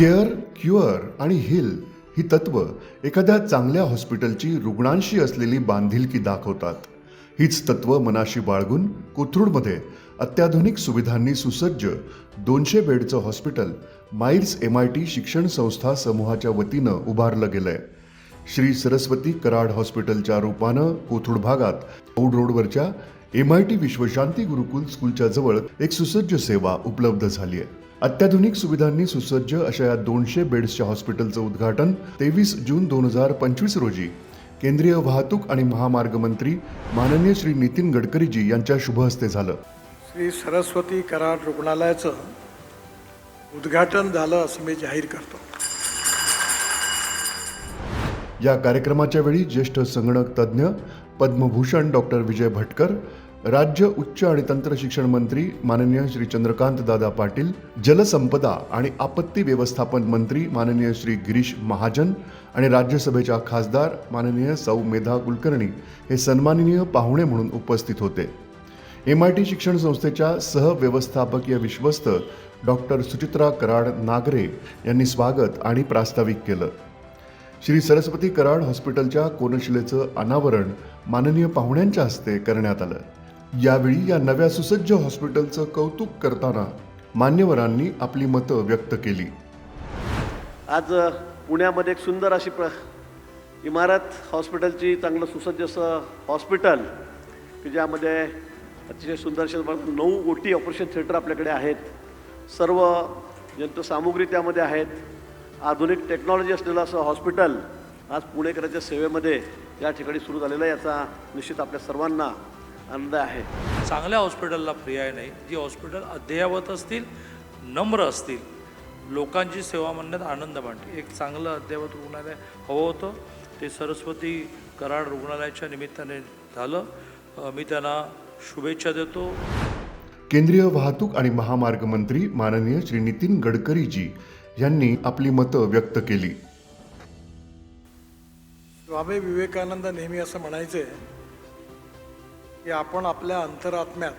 Care cure आणि heal ही तत्व एखाद्या चांगल्या हॉस्पिटलची रुग्णांशी असलेली बांधिलकी दाखवतात. हीच तत्व मनाशी बाळगून कोथरूडमध्ये अत्याधुनिक सुविधांनी सुसज्ज दोनशे बेडचं हॉस्पिटल माइल्स एम आय टी शिक्षण संस्था समूहाच्या वतीनं उभारलं गेलंय. श्री सरस्वती कराड हॉस्पिटलच्या रूपानं कोथरूड भागात औड रोडवरच्या M I T Vishwashanti Gurukul स्कूलच्या जवळ एक सुसज्ज सेवा उपलब्ध झाली आहे. अत्याधुनिक सुविधांनी सुसज्ज अशा या दोनशे बेड्सच्या हॉस्पिटलचं उद्घाटन तेवीस जून दोन हजार पंचवीस रोजी. केंद्रीय वाहतूक आणि महामार्ग मंत्री माननीय श्री नितीन गडकरीजी यांच्या शुभहस्ते झालं. श्री सरस्वती कराड रुग्णालयाचं उद्घाटन झालं असं मी जाहीर करतो. या कार्यक्रमाच्या वेळी ज्येष्ठ संगणक तज्ज्ञ पद्मभूषण डॉक्टर विजय भटकर राज्य उच्च आणि तंत्र शिक्षण मंत्री माननीय श्री चंद्रकांत दादा पाटील जलसंपदा आणि आपत्ती व्यवस्थापन मंत्री माननीय श्री गिरीश महाजन आणि राज्यसभेच्या खासदार माननीय सौ मेधा कुलकर्णी हे सन्माननीय पाहुणे म्हणून उपस्थित होते. एम आय टी शिक्षण संस्थेच्या सहव्यवस्थापकीय विश्वस्त डॉक्टर सुचित्रा कराड नागरे यांनी स्वागत आणि प्रास्ताविक केलं. श्री सरस्वती कराड हॉस्पिटलच्या कोनशिलेचं अनावरण माननीय पाहुण्यांच्या हस्ते करण्यात आलं. यावेळी या नव्या सुसज्ज हॉस्पिटलचं कौतुक करताना मान्यवरांनी आपली मतं व्यक्त केली. आज पुण्यामध्ये एक सुंदर अशी प्र इमारत हॉस्पिटलची चांगलं सुसज्ज असं हॉस्पिटल की ज्यामध्ये अतिशय सुंदर असे नऊ गोटी ऑपरेशन थिएटर आपल्याकडे आहेत. सर्व यंत्रसामुग्री त्यामध्ये आहेत. आधुनिक टेक्नॉलॉजी असलेलं असं हॉस्पिटल आज पुणेकरांच्या सेवेमध्ये या ठिकाणी सुरू झालेलं आहे याचा निश्चित आपल्या सर्वांना आनंद आहे. चांगल्या हॉस्पिटलला पर्याय नाही. जी हॉस्पिटल अद्ययावत असतील नम्र असतील लोकांची सेवा म्हणण्यात आनंद मानते एक चांगलं अद्ययावत रुग्णालय हवं होतं. ते सरस्वती कराड रुग्णालयाच्या निमित्ताने झालं. मी त्यांना शुभेच्छा देतो. केंद्रीय वाहतूक आणि महामार्ग मंत्री माननीय श्री नितीन गडकरीजी यांनी आपली मतं व्यक्त केली. स्वामी विवेकानंद नेहमी असं म्हणायचे की आपण आपल्या अंतरात्म्यात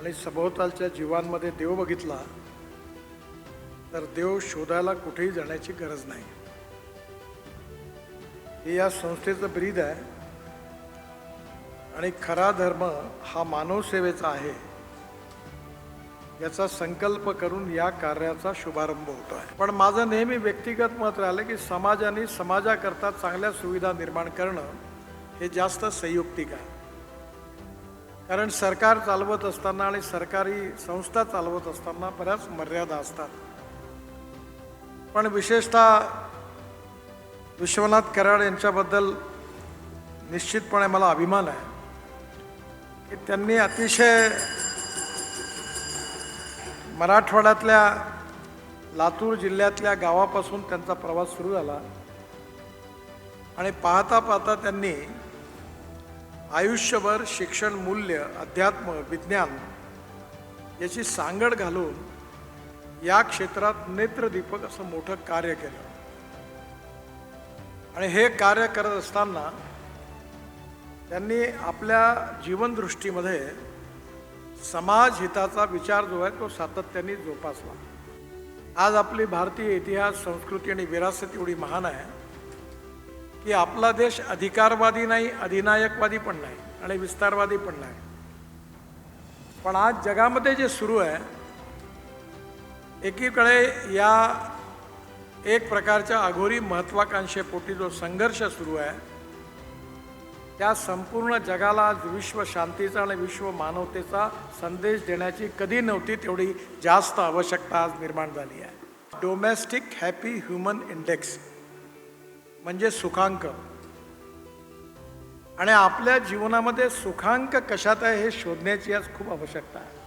आणि सभोवतालच्या जीवांमध्ये देव बघितला तर देव शोधायला कुठेही जाण्याची गरज नाही. हे या संस्थेचं ब्रीद आहे आणि खरा धर्म हा मानवसेवेचा आहे याचा संकल्प करून या कार्याचा शुभारंभ होतो आहे. पण माझं नेहमी व्यक्तिगत मत राहिलं की समाजाने समाजाकरता चांगल्या सुविधा निर्माण करणं हे जास्त संयुक्तिक आहे. कारण सरकार चालवत असताना आणि सरकारी संस्था चालवत असताना बऱ्याच मर्यादा असतात. पण विशेषतः विश्वनाथ कराड यांच्याबद्दल निश्चितपणे मला अभिमान आहे की त्यांनी अतिशय मराठवाड्यातल्या लातूर जिल्ह्यातल्या गावापासून त्यांचा प्रवास सुरू झाला. आणि पाहता पाहता त्यांनी आयुष्यभर शिक्षण मूल्य अध्यात्म विज्ञान याची सांगड घालून या क्षेत्रात नेत्रदीपक असं मोठं कार्य केलं. आणि हे कार्य करत असताना त्यांनी आपल्या जीवनदृष्टीमध्ये समाज हिताचा विचार जो आहे तो सातत्याने जोपासला. आज आपली भारतीय इतिहास संस्कृती आणि विरासत एवढी महान आहे. की आपला देश अधिकारवादी नाही अधिनायकवादी पण नाही आणि विस्तारवादी पण नाही. पण आज जगामध्ये जे सुरू आहे एकीकडे या एक प्रकारच्या अघोरी महत्वाकांक्षेपोटी जो संघर्ष सुरू आहे त्या संपूर्ण जगाला आज विश्व शांतीचा आणि विश्व मानवतेचा संदेश देण्याची कधी नव्हती तेवढी जास्त आवश्यकता आज निर्माण झाली आहे. डोमेस्टिक हॅपी ह्युमन इंडेक्स म्हणजे सुखांक. आणि आपल्या जीवनामध्ये सुखांक कशात आहे हे शोधण्याची आज खूप आवश्यकता आहे.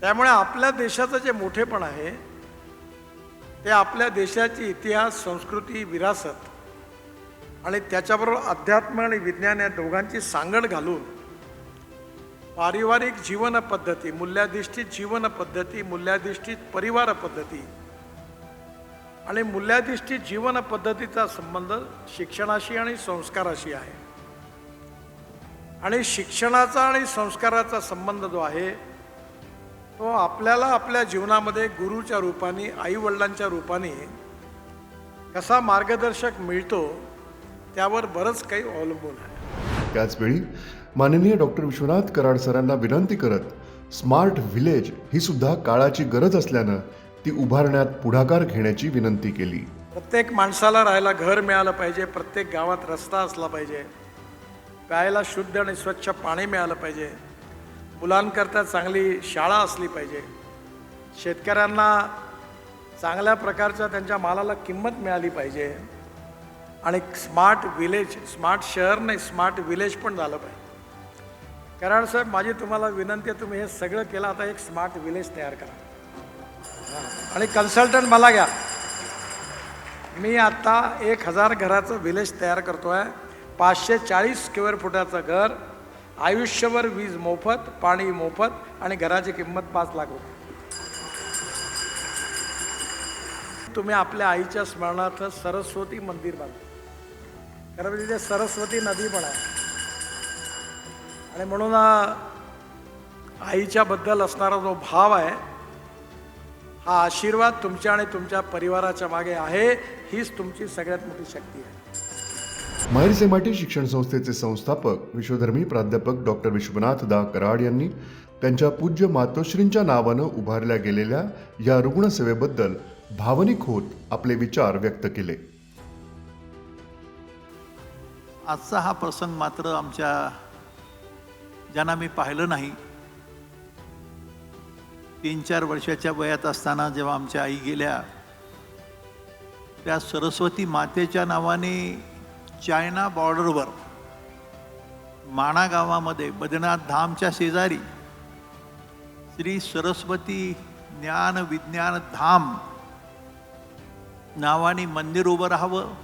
त्यामुळे आपल्या देशाचं जे मोठेपण आहे ते आपल्या देशाची इतिहास संस्कृती विरासत आणि त्याच्याबरोबर अध्यात्म आणि विज्ञान या दोघांची सांगड घालून पारिवारिक जीवन पद्धती मूल्याधिष्ठित जीवन पद्धती मूल्याधिष्ठित परिवार पद्धती आणि मूल्याधिष्ठित जीवन पद्धतीचा संबंध शिक्षणाशी आणि संस्काराशी आहे. आणि शिक्षणाचा आणि संस्काराचा संबंध जो आहे तो आपल्याला आपल्या जीवनामध्ये गुरुच्या रूपाने आईवडिलांच्या रूपाने कसा मार्गदर्शक मिळतो त्यावर बरंच काही अवलंबून आहे. त्याचवेळी माननीय डॉक्टर विश्वनाथ कराड सरांना विनंती करत स्मार्ट व्हिलेज ही सुद्धा काळाची गरज असल्यानं ती उभारण्यात पुढाकार घेण्याची विनंती केली. प्रत्येक माणसाला राहायला घर मिळालं पाहिजे प्रत्येक गावात रस्ता असला पाहिजे प्यायला शुद्ध आणि स्वच्छ पाणी मिळालं पाहिजे मुलांकरता चांगली शाळा असली पाहिजे. शेतकऱ्यांना चांगल्या प्रकारच्या त्यांच्या मालाला किंमत मिळाली पाहिजे आणि स्मार्ट विलेज स्मार्ट शहर नाही स्मार्ट विलेज पण झालं पाहिजे. कराड साहेब माझी तुम्हाला विनंती आहे तुम्ही हे सगळं केलं आता एक स्मार्ट विलेज तयार करा. आणि कन्सल्टंट मला घ्या. मी आता एक हजार घराचं विलेज तयार करतो आहे पाचशे चाळीस स्क्वेअर फुटाचं घर आयुष्यभर वीज मोफत पाणी मोफत आणि घराची किंमत पाच लाख रुपये. तुम्ही आपल्या आईच्या स्मरणार्थ सरस्वती मंदिर बांधा. खरं तिथे सरस्वती नदी पण आहे. आणि म्हणून आईच्याबद्दल असणारा जो भाव आहे हा आशीर्वाद तुमच्या आणि तुमच्या परिवाराच्या मागे आहे. हीच तुमची सगळ्यात मोठी शक्ती आहे. माहेर सेमाटी शिक्षण संस्थेचे संस्थापक विश्वधर्मी प्राध्यापक डॉक्टर विश्वनाथ दा कराड यांनी त्यांच्या पूज्य मातोश्रींच्या नावानं उभारल्या गेलेल्या या रुग्णसेवेबद्दल भावनिक होत आपले विचार व्यक्त केले. आजचा हा प्रसंग मात्र आमच्या ज्यांना मी पाहिलं नाही तीन चार वर्षाच्या वयात असताना जेव्हा आमच्या आई गेल्या त्या सरस्वती मातेच्या नावाने चायना बॉर्डरवर माणा गावामध्ये बद्रीनाथ धामच्या शेजारी श्री सरस्वती ज्ञान विज्ञान धाम नावाने मंदिर उभं राहावं.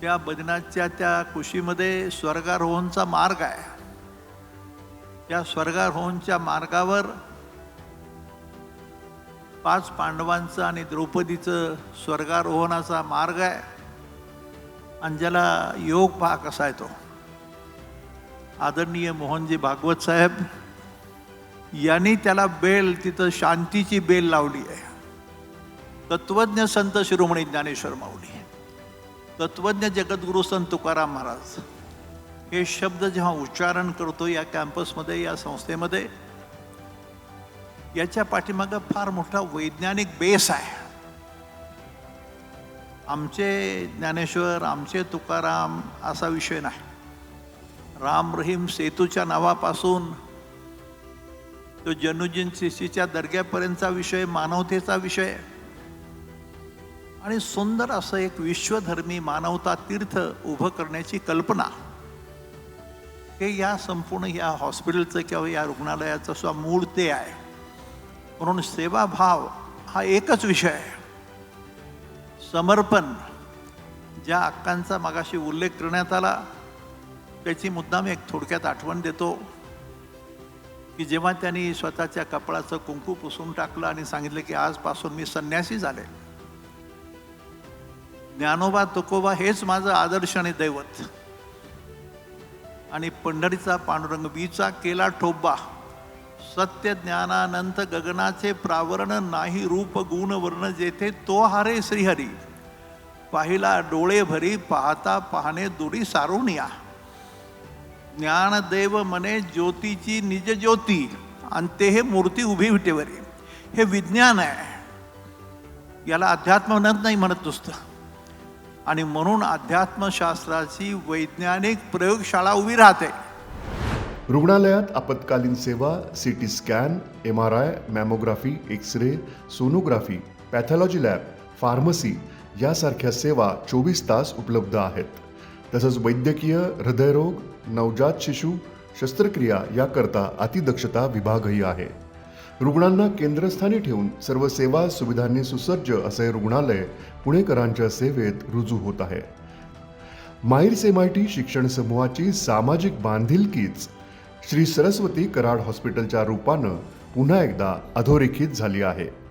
त्या बदनाथच्या त्या कुशीमध्ये स्वर्गारोहणचा मार्ग आहे. या स्वर्गारोहणच्या मार्गावर पाच पांडवांचं आणि द्रौपदीचं स्वर्गारोहणाचा मार्ग आहे. आणि ज्याला योग भाग कसा आहे तो आदरणीय मोहनजी भागवत साहेब यांनी त्याला बेल तिथं शांतीची बेल लावली आहे. तत्वज्ञ संत शिरोमणी ज्ञानेश्वर माऊली तत्वज्ञ जगद्गुरु संत तुकाराम महाराज हे शब्द जेव्हा उच्चारण करतो या कॅम्पसमध्ये या संस्थेमध्ये याच्या पाठीमागं फार मोठा वैज्ञानिक बेस आहे. आमचे ज्ञानेश्वर आमचे तुकाराम असा विषय नाही. राम रहीम सेतूच्या नावापासून तो जनुजीन शिशीच्या दर्ग्यापर्यंतचा विषय मानवतेचा विषय आणि सुंदर असं एक विश्वधर्मी मानवता तीर्थ उभं करण्याची कल्पना. हे या संपूर्ण या हॉस्पिटलचं किंवा या रुग्णालयाचं सुद्धा मूळ ते आहे. म्हणून सेवाभाव हा एकच विषय आहे. समर्पण ज्या अक्कांचा मगाशी उल्लेख करण्यात आला त्याची मुद्दाम एक थोडक्यात आठवण देतो. की जेव्हा त्यांनी स्वतःच्या कपडाचं कुंकू पुसून टाकलं आणि सांगितलं की आजपासून मी संन्यासी झाले. ज्ञानोबा तुकोबा हेच माझं आदर्श आणि दैवत. आणि पंढरीचा पांडुरंग बीचा केला ठोब्बा. सत्य ज्ञानानंत गगनाचे प्रावरण नाही रूप गुण वर्ण जेथे तो हारे श्रीहरी. पाहिला डोळे भरी पाहता पाहणे दुरी सारून या ज्ञानदेव मने ज्योतीची निज ज्योती आणि ते हे मूर्ती उभी विटेवरी. हे विज्ञान आहे. याला अध्यात्म म्हणत नाही म्हणत नुसतं. आणि म्हणून अध्यात्मशास्त्राची वैज्ञानिक प्रयोगशाळा उभी राहते. रुग्णालयात आपत्कालीन सेवा C T scan M R I mammography X ray sonography pathology lab pharmacy यासारख्या सेवा चोवीस तास उपलब्ध आहेत. तसंच वैद्यकीय हृदयरोग नवजात शिशु शस्त्रक्रिया याकरता अतिदक्षता विभागही आहे. रुग्णांना केंद्रस्थानी ठेवून सर्व सेवा सुविधांनी सुसज्ज असे रुग्णालय पुणेकरांच्या सेवेत रुजू होत आहे. माहीर टी शिक्षण समूहाची सामाजिक बांधिलकीच श्री सरस्वती कराड हॉस्पिटलच्या रूपानं पुन्हा एकदा अधोरेखित झाली आहे.